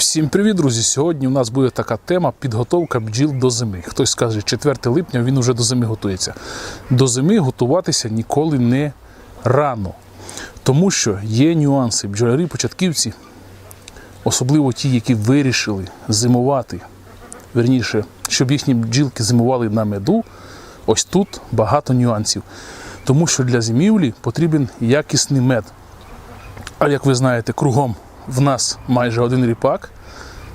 Всім привіт, друзі! Сьогодні у нас буде така тема підготовка бджіл до зими. Хтось скаже, 4 липня він уже до зими готується. До зими готуватися ніколи не рано, тому що є нюанси. Бджолярі початківці, особливо ті, які вирішили зимувати, верніше, щоб їхні бджілки зимували на меду. Ось тут багато нюансів. Тому що для зимівлі потрібен якісний мед. А як ви знаєте, кругом в нас майже один ріпак.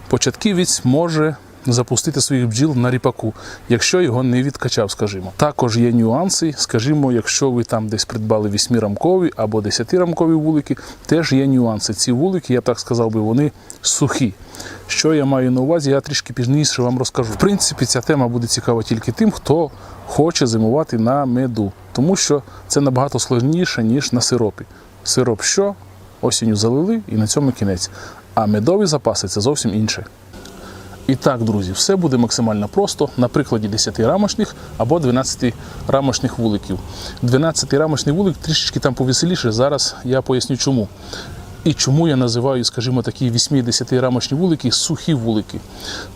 Початківець може запустити своїх бджіл на ріпаку, якщо його не відкачав, скажімо. Також є нюанси, скажімо, якщо ви там десь придбали 8-рамкові або 10-рамкові вулики, теж є нюанси. Ці вулики, я б так сказав би, вони сухі. Що я маю на увазі, я трішки пізніше вам розкажу. В принципі, ця тема буде цікава тільки тим, хто хоче зимувати на меду, тому що це набагато складніше, ніж на сиропі. Сироп що? Осінню залили і на цьому кінець. А медові запаси це зовсім інше. І так, друзі, все буде максимально просто на прикладі 10 рамочних або 12 рамочних вуликів. 12 рамочний вулик трішечки там повеселіше. Зараз я поясню чому. І чому я називаю, скажімо, такі 8-10 рамочні вулики сухі вулики.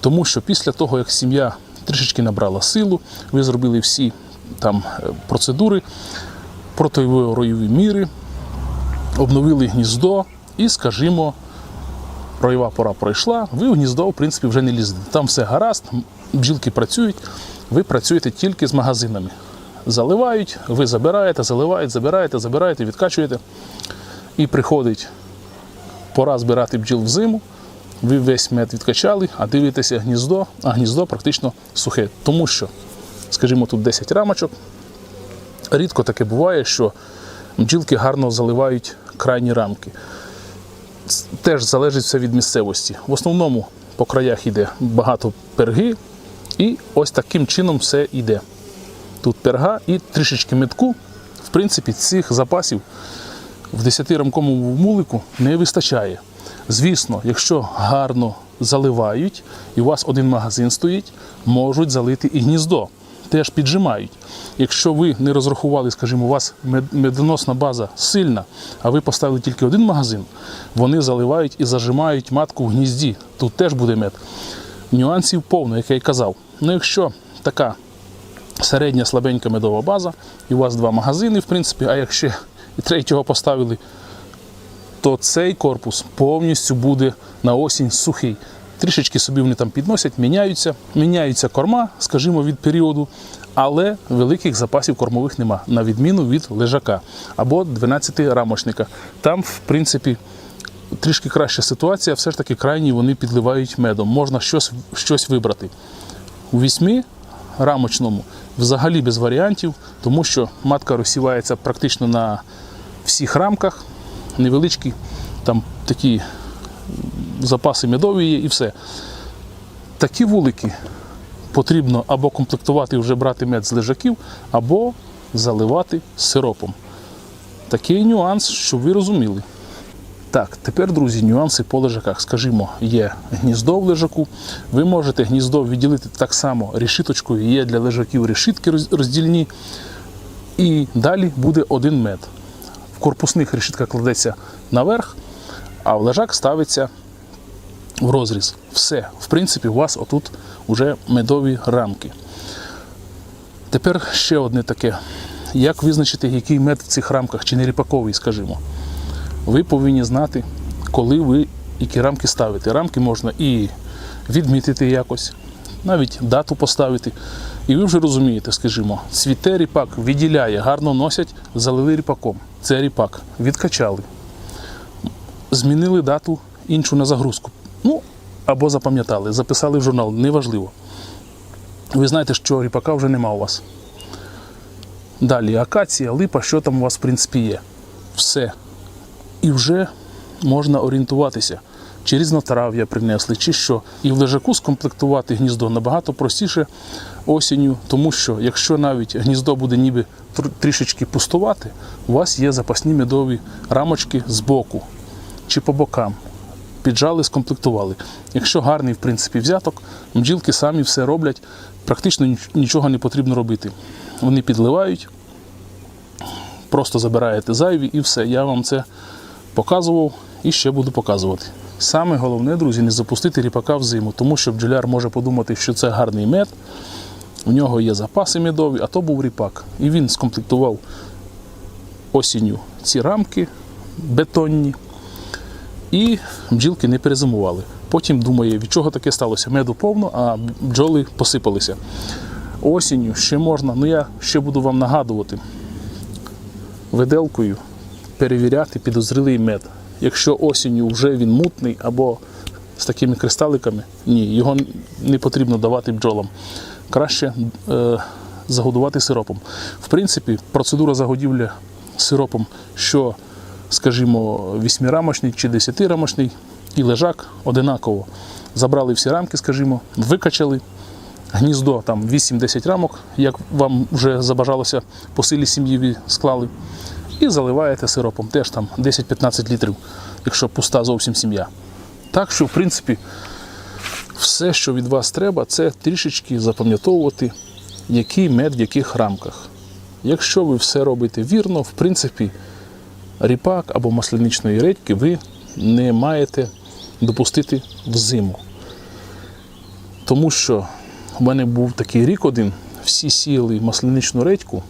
Тому що після того, як сім'я трішечки набрала силу, ви зробили всі там е, процедури, противоройові міри, обновили гніздо і, скажімо, роєва пора пройшла, ви в гніздо, в принципі, вже не лізете. Там все гаразд, бджілки працюють, ви працюєте тільки з магазинами. Заливають, ви забираєте, заливаєте, забираєте, забираєте, відкачуєте. І приходить пора збирати бджіл взиму. Ви весь мед відкачали, а дивитеся гніздо, а гніздо практично сухе. Тому що, скажімо, тут 10 рамочок. Рідко таке буває, що бджілки гарно заливають крайні рамки теж залежить все від місцевості. В основному по краях йде багато перги, і ось таким чином все йде. Тут перга і трішечки метку. В принципі, цих запасів в 10-рамковому мулику не вистачає. Звісно, якщо гарно заливають, і у вас один магазин стоїть, можуть залити і гніздо. Теж піджимають. Якщо ви не розрахували, скажімо, у вас медоносна база сильна, а ви поставили тільки один магазин, вони заливають і зажимають матку в гнізді. Тут теж буде мед. Нюансів повно, як я й казав. Ну, якщо така середня слабенька медова база, і у вас два магазини, в принципі, а якщо і третього поставили, то цей корпус повністю буде на осінь сухий. Трішечки собі вони там підносять, міняються, міняються корма, скажімо, від періоду, але великих запасів кормових нема, на відміну від лежака або 12-рамочника. Там, в принципі, трішки краща ситуація, все ж таки крайні вони підливають медом. Можна щось, щось вибрати. У вісьми рамочному взагалі без варіантів, тому що матка розсівається практично на всіх рамках, невеличкі там такі запаси медові є і все. Такі вулики потрібно або комплектувати і вже брати мед з лежаків, або заливати сиропом. Такий нюанс, щоб ви розуміли. Так, тепер, друзі, нюанси по лежаках. Скажімо, є гніздо в лежаку. Ви можете гніздо відділити так само решіточкою, є для лежаків решітки роздільні. І далі буде один мед. В корпусних решітка кладеться наверх, а в лежак ставиться в розріз. Все. В принципі, у вас отут вже медові рамки. Тепер ще одне таке. Як визначити, який мед в цих рамках, чи не ріпаковий, скажімо. Ви повинні знати, коли ви які рамки ставите. Рамки можна і відмітити якось, навіть дату поставити. І ви вже розумієте, скажімо, цвіте ріпак відділяє, гарно носять, залили ріпаком. Це ріпак. Відкачали. Змінили дату іншу на загрузку. Ну, або запам'ятали, записали в журнал, неважливо. Ви знаєте, що ріпака вже нема у вас. Далі акація, липа, що там у вас в принципі є. Все. І вже можна орієнтуватися, чи різнотрав'я принесли, чи що. І в лежаку скомплектувати гніздо набагато простіше осінню, тому що якщо навіть гніздо буде ніби трішечки пустувати, у вас є запасні медові рамочки з боку чи по бокам. Піджали, скомплектували. Якщо гарний, в принципі, взяток, бджілки самі все роблять, практично нічого не потрібно робити. Вони підливають, просто забираєте зайві і все. Я вам це показував і ще буду показувати. Саме головне, друзі, не запустити ріпака в зиму, тому що бджоляр може подумати, що це гарний мед, у нього є запаси медові, а то був ріпак. І він скомплектував осінню ці рамки бетонні, і бджілки не перезимували. Потім думає, від чого таке сталося? Меду повно, а бджоли посипалися. Осінню ще можна, ну я ще буду вам нагадувати виделкою перевіряти підозрілий мед. Якщо осінню вже він мутний або з такими кристаликами, ні, його не потрібно давати бджолам. Краще е, загодувати сиропом. В принципі, процедура загодівлі сиропом, що, скажімо, вісьмирамочний чи десятирамочний, і лежак одинаково. Забрали всі рамки, скажімо, викачали гніздо там 8-10 рамок, як вам вже забажалося по силі сім'ї склали, і заливаєте сиропом, теж там 10-15 літрів, якщо пуста зовсім сім'я. Так що, в принципі, все, що від вас треба, це трішечки запам'ятовувати, який мед в яких рамках. Якщо ви все робите вірно, в принципі, ріпак або масляничної редьки ви не маєте допустити в зиму. Тому що у мене був такий рік один, всі сіяли масляничну редьку,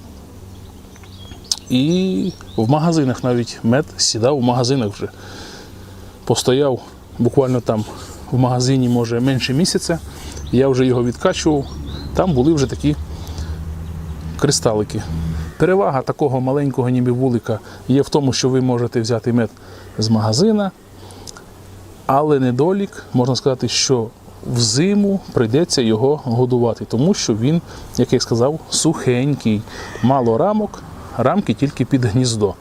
і в магазинах навіть мед сідав у магазинах вже. Постояв буквально там в магазині, може, менше місяця. Я вже його відкачував. Там були вже такі кристалики. Перевага такого маленького ніби вулика є в тому, що ви можете взяти мед з магазина, але недолік, можна сказати, що взиму прийдеться його годувати, тому що він, як я сказав, сухенький, мало рамок, рамки тільки під гніздо.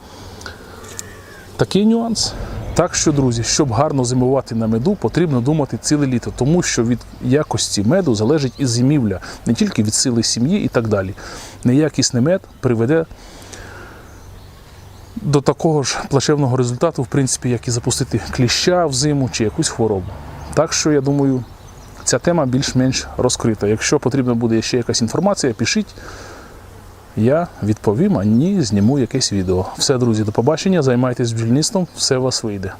Такий нюанс. Так що, друзі, щоб гарно зимувати на меду, потрібно думати ціле літо, тому що від якості меду залежить і зимівля, не тільки від сили сім'ї і так далі. Неякісний мед приведе до такого ж плачевного результату, в принципі, як і запустити кліща в зиму чи якусь хворобу. Так що, я думаю, ця тема більш-менш розкрита. Якщо потрібна буде ще якась інформація, пишіть. Я відповім, а ні, зніму якесь відео. Все, друзі, до побачення. Займайтесь бджільництвом, все у вас вийде.